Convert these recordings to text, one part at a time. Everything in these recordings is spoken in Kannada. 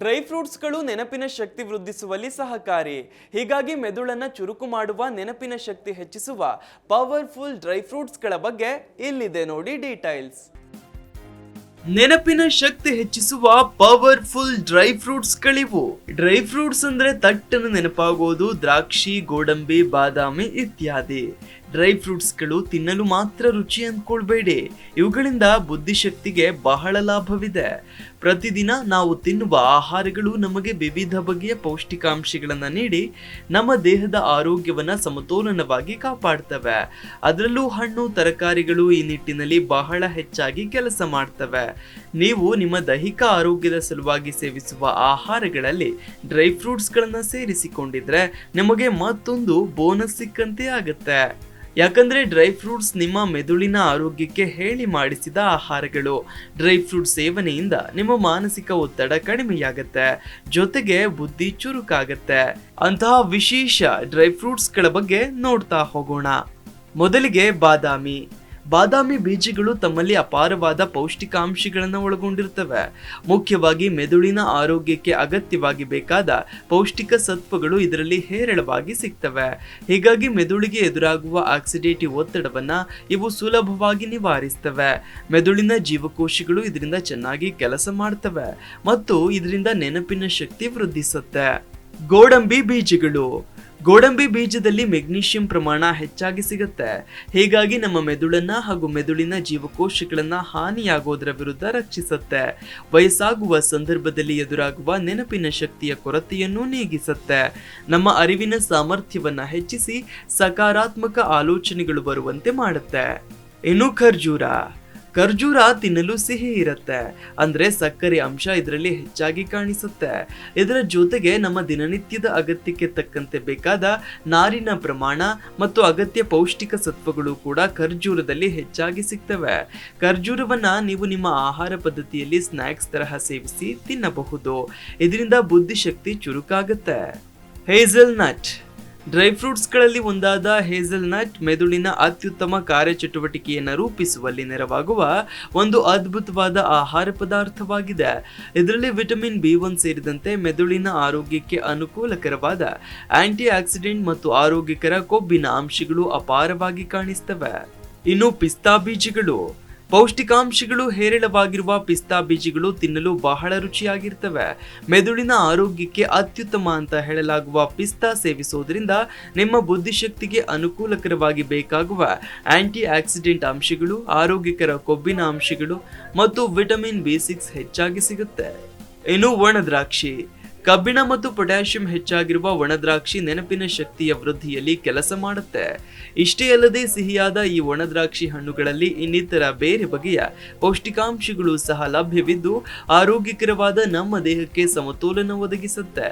ಡ್ರೈ ಫ್ರೂಟ್ಸ್ಗಳು ನೆನಪಿನ ಶಕ್ತಿ ವೃದ್ಧಿಸುವಲ್ಲಿ ಸಹಕಾರಿ. ಹೀಗಾಗಿ ಮೆದುಳನ್ನು ಚುರುಕು ಮಾಡುವ, ನೆನಪಿನ ಶಕ್ತಿ ಹೆಚ್ಚಿಸುವ, ಪವರ್ಫುಲ್ ಡ್ರೈ ಫ್ರೂಟ್ಸ್ಗಳ ಬಗ್ಗೆ ಇಲ್ಲಿದೆ ನೋಡಿ ಡೀಟೈಲ್ಸ್. ನೆನಪಿನ ಶಕ್ತಿ ಹೆಚ್ಚಿಸುವ, ಪವರ್ಫುಲ್ ಡ್ರೈ ಫ್ರೂಟ್ಸ್ ಗಳಿವು. ಡ್ರೈ ಫ್ರೂಟ್ಸ್ ಅಂದ್ರೆ ತಟ್ಟನ್ನು ನೆನಪಾಗೋದು, ದ್ರಾಕ್ಷಿ, ಗೋಡಂಬಿ, ಬಾದಾಮಿ ಇತ್ಯಾದಿ. ಡ್ರೈ ಫ್ರೂಟ್ಸ್ಗಳು ತಿನ್ನಲು ಮಾತ್ರ ರುಚಿ ಅಂದ್ಕೊಳ್ಬೇಡಿ. ಇವುಗಳಿಂದ ಬುದ್ಧಿಶಕ್ತಿಗೆ ಬಹಳ ಲಾಭವಿದೆ. ಪ್ರತಿದಿನ ನಾವು ತಿನ್ನುವ ಆಹಾರಗಳು ನಮಗೆ ವಿವಿಧ ಬಗೆಯ ಪೌಷ್ಟಿಕಾಂಶಗಳನ್ನು ನೀಡಿ ನಮ್ಮ ದೇಹದ ಆರೋಗ್ಯವನ್ನು ಸಮತೋಲನವಾಗಿ ಕಾಪಾಡ್ತವೆ. ಅದರಲ್ಲೂ ಹಣ್ಣು, ತರಕಾರಿಗಳು ಈ ನಿಟ್ಟಿನಲ್ಲಿ ಬಹಳ ಹೆಚ್ಚಾಗಿ ಕೆಲಸ ಮಾಡ್ತವೆ. ನೀವು ನಿಮ್ಮ ದೈಹಿಕ ಆರೋಗ್ಯದ ಸಲುವಾಗಿ ಸೇವಿಸುವ ಆಹಾರಗಳಲ್ಲಿ ಡ್ರೈ ಫ್ರೂಟ್ಸ್ಗಳನ್ನು ಸೇರಿಸಿಕೊಂಡಿದ್ರೆ, ನಿಮಗೆ ಮತ್ತೊಂದು ಬೋನಸ್ ಸಿಕ್ಕಂತೆ ಆಗುತ್ತೆ. ಯಾಕಂದ್ರೆ ಡ್ರೈ ಫ್ರೂಟ್ಸ್ ನಿಮ್ಮ ಮೆದುಳಿನ ಆರೋಗ್ಯಕ್ಕೆ ಹೇಳಿ ಮಾಡಿಸಿದ ಆಹಾರಗಳು. ಡ್ರೈ ಫ್ರೂಟ್ ಸೇವನೆಯಿಂದ ನಿಮ್ಮ ಮಾನಸಿಕ ಒತ್ತಡ ಕಡಿಮೆಯಾಗತ್ತೆ. ಜೊತೆಗೆ ಬುದ್ಧಿ ಚುರುಕಾಗತ್ತೆ. ಅಂತಹ ವಿಶೇಷ ಡ್ರೈ ಫ್ರೂಟ್ಸ್ಗಳ ಬಗ್ಗೆ ನೋಡ್ತಾ ಹೋಗೋಣ. ಮೊದಲಿಗೆ ಬಾದಾಮಿ. ಬಾದಾಮಿ ಬೀಜಗಳು ತಮ್ಮಲ್ಲಿ ಅಪಾರವಾದ ಪೌಷ್ಟಿಕಾಂಶಗಳನ್ನು ಒಳಗೊಂಡಿರ್ತವೆ ಮುಖ್ಯವಾಗಿ ಮೆದುಳಿನ ಆರೋಗ್ಯಕ್ಕೆ ಅಗತ್ಯವಾಗಿ ಬೇಕಾದ ಪೌಷ್ಟಿಕ ಸತ್ವಗಳು ಇದರಲ್ಲಿ ಹೇರಳವಾಗಿ ಸಿಗ್ತವೆ. ಹೀಗಾಗಿ ಮೆದುಳಿಗೆ ಎದುರಾಗುವ ಆಕ್ಸಿಡೇಟಿವ್ ಒತ್ತಡವನ್ನು ಇವು ಸುಲಭವಾಗಿ ನಿವಾರಿಸ್ತವೆ. ಮೆದುಳಿನ ಜೀವಕೋಶಗಳು ಇದರಿಂದ ಚೆನ್ನಾಗಿ ಕೆಲಸ ಮಾಡ್ತವೆ ಮತ್ತು ಇದರಿಂದ ನೆನಪಿನ ಶಕ್ತಿ ವೃದ್ಧಿಸುತ್ತೆ. ಗೋಡಂಬಿ ಬೀಜಗಳು. ಗೋಡಂಬಿ ಬೀಜದಲ್ಲಿ ಮೆಗ್ನೀಷಿಯಂ ಪ್ರಮಾಣ ಹೆಚ್ಚಾಗಿ ಸಿಗುತ್ತೆ. ಹೀಗಾಗಿ ನಮ್ಮ ಮೆದುಳನ್ನ ಹಾಗೂ ಮೆದುಳಿನ ಜೀವಕೋಶಗಳನ್ನ ಹಾನಿಯಾಗೋದರ ವಿರುದ್ಧ ರಕ್ಷಿಸುತ್ತೆ. ವಯಸ್ಸಾಗುವ ಸಂದರ್ಭದಲ್ಲಿ ಎದುರಾಗುವ ನೆನಪಿನ ಶಕ್ತಿಯ ಕೊರತೆಯನ್ನು ನೀಗಿಸುತ್ತೆ. ನಮ್ಮ ಅರಿವಿನ ಸಾಮರ್ಥ್ಯವನ್ನ ಹೆಚ್ಚಿಸಿ ಸಕಾರಾತ್ಮಕ ಆಲೋಚನೆಗಳು ಬರುವಂತೆ ಮಾಡುತ್ತೆ. ಇನ್ನು ಖರ್ಜೂರ. ಖರ್ಜೂರ ತಿನ್ನಲು ಸಿಹಿ ಇರುತ್ತೆ. ಅಂದ್ರೆ ಸಕ್ಕರೆ ಅಂಶ ಇದರಲ್ಲಿ ಹೆಚ್ಚಾಗಿ ಕಾಣಿಸುತ್ತೆ. ಇದರ ಜೊತೆಗೆ ನಮ್ಮ ದಿನನಿತ್ಯದ ಅಗತ್ಯಕ್ಕೆ ತಕ್ಕಂತೆ ಬೇಕಾದ ನಾರಿನ ಪ್ರಮಾಣ ಮತ್ತು ಅಗತ್ಯ ಪೌಷ್ಟಿಕ ಸತ್ವಗಳು ಕೂಡ ಖರ್ಜೂರದಲ್ಲಿ ಹೆಚ್ಚಾಗಿ ಸಿಗ್ತವೆ. ಖರ್ಜೂರವನ್ನ ನೀವು ನಿಮ್ಮ ಆಹಾರ ಪದ್ಧತಿಯಲ್ಲಿ ಸ್ನ್ಯಾಕ್ಸ್ ತರಹ ಸೇವಿಸಿ ತಿನ್ನಬಹುದು. ಇದರಿಂದ ಬುದ್ಧಿಶಕ್ತಿ ಚುರುಕಾಗುತ್ತೆ. ಹೇಸಲ್ ನಟ್ ಡ್ರೈ ಫ್ರೂಟ್ಸ್ಗಳಲ್ಲಿ ಒಂದಾದ ಹೇಸಲ್ ನಟ್ ಮೆದುಳಿನ ಅತ್ಯುತ್ತಮ ಕಾರ್ಯಚಟುವಟಿಕೆಯನ್ನು ರೂಪಿಸುವಲ್ಲಿ ನೆರವಾಗುವ ಒಂದು ಅದ್ಭುತವಾದ ಆಹಾರ ಪದಾರ್ಥವಾಗಿದೆ. ಇದರಲ್ಲಿ ವಿಟಮಿನ್ ಬಿ ಒನ್ ಸೇರಿದಂತೆ ಮೆದುಳಿನ ಆರೋಗ್ಯಕ್ಕೆ ಅನುಕೂಲಕರವಾದ ಆಂಟಿ ಆಕ್ಸಿಡೆಂಟ್ ಮತ್ತು ಆರೋಗ್ಯಕರ ಕೊಬ್ಬಿನ ಅಂಶಗಳು ಅಪಾರವಾಗಿ ಕಾಣಿಸ್ತವೆ. ಇನ್ನು ಪಿಸ್ತಾ ಬೀಜಗಳು. ಪೌಷ್ಟಿಕಾಂಶಗಳು ಹೇರಳವಾಗಿರುವ ಪಿಸ್ತಾ ಬೀಜಗಳು ತಿನ್ನಲು ಬಹಳ ರುಚಿಯಾಗಿರ್ತವೆ. ಮೆದುಳಿನ ಆರೋಗ್ಯಕ್ಕೆ ಅತ್ಯುತ್ತಮ ಅಂತ ಹೇಳಲಾಗುವ ಪಿಸ್ತಾ ಸೇವಿಸುವುದರಿಂದ ನಿಮ್ಮ ಬುದ್ಧಿಶಕ್ತಿಗೆ ಅನುಕೂಲಕರವಾಗಿ ಬೇಕಾಗುವ ಆಂಟಿ ಆಕ್ಸಿಡೆಂಟ್ ಅಂಶಗಳು, ಆರೋಗ್ಯಕರ ಕೊಬ್ಬಿನ ಅಂಶಗಳು ಮತ್ತು ವಿಟಮಿನ್ ಬಿ ಸಿಕ್ಸ್ ಹೆಚ್ಚಾಗಿ ಸಿಗುತ್ತೆ. ಇನ್ನು ಒಣದ್ರಾಕ್ಷಿ ಕಬ್ಬಿಣ ಮತ್ತು ಪೊಟ್ಯಾಷಿಯಂ ಹೆಚ್ಚಾಗಿರುವ ಒಣದ್ರಾಕ್ಷಿ ನೆನಪಿನ ಶಕ್ತಿಯ ವೃದ್ಧಿಯಲ್ಲಿ ಕೆಲಸ ಮಾಡುತ್ತೆ. ಇಷ್ಟೇ ಅಲ್ಲದೆ ಸಿಹಿಯಾದ ಈ ಒಣದ್ರಾಕ್ಷಿ ಹಣ್ಣುಗಳಲ್ಲಿ ಇನ್ನಿತರ ಬೇರೆ ಬಗೆಯ ಪೌಷ್ಟಿಕಾಂಶಗಳು ಸಹ ಲಭ್ಯವಿದ್ದು, ಆರೋಗ್ಯಕರವಾದ ನಮ್ಮ ದೇಹಕ್ಕೆ ಸಮತೋಲನ ಒದಗಿಸುತ್ತೆ.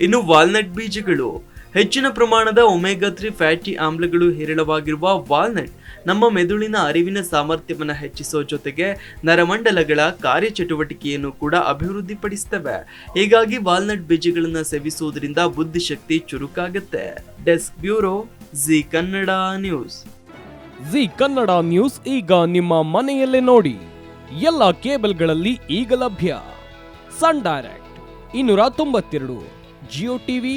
ಇನ್ನು ವಾಲ್ನಟ್ ಬೀಜಗಳು. ಹೆಚ್ಚಿನ ಪ್ರಮಾಣದ ಒಮೆಗಾ ತ್ರೀ ಫ್ಯಾಟಿ ಆಮ್ಲಗಳು ಹೇರಳವಾಗಿರುವ ವಾಲ್ನಟ್ ನಮ್ಮ ಮೆದುಳಿನ ಅರಿವಿನ ಸಾಮರ್ಥ್ಯವನ್ನು ಹೆಚ್ಚಿಸುವ ಜೊತೆಗೆ ನರಮಂಡಲಗಳ ಕಾರ್ಯಚಟುವಟಿಕೆಯನ್ನು ಕೂಡ ಅಭಿವೃದ್ಧಿಪಡಿಸ್ತವೆ. ಹೀಗಾಗಿ ವಾಲ್ನಟ್ ಬೀಜಗಳನ್ನು ಸೇವಿಸುವುದರಿಂದ ಬುದ್ಧಿಶಕ್ತಿ ಚುರುಕಾಗುತ್ತೆ. Desk bureau Zee Kannada news. Zee Kannada news ಈಗ ನಿಮ್ಮ ಮನೆಯಲ್ಲೇ ನೋಡಿ. ಎಲ್ಲ ಕೇಬಲ್ಗಳಲ್ಲಿ ಈಗ ಲಭ್ಯ. ಸನ್ ಡೈರೆಕ್ಟ್, ಇನ್ನೂರ ತೊಂಬತ್ತೆರಡು, ಜಿಯೋ ಟಿವಿ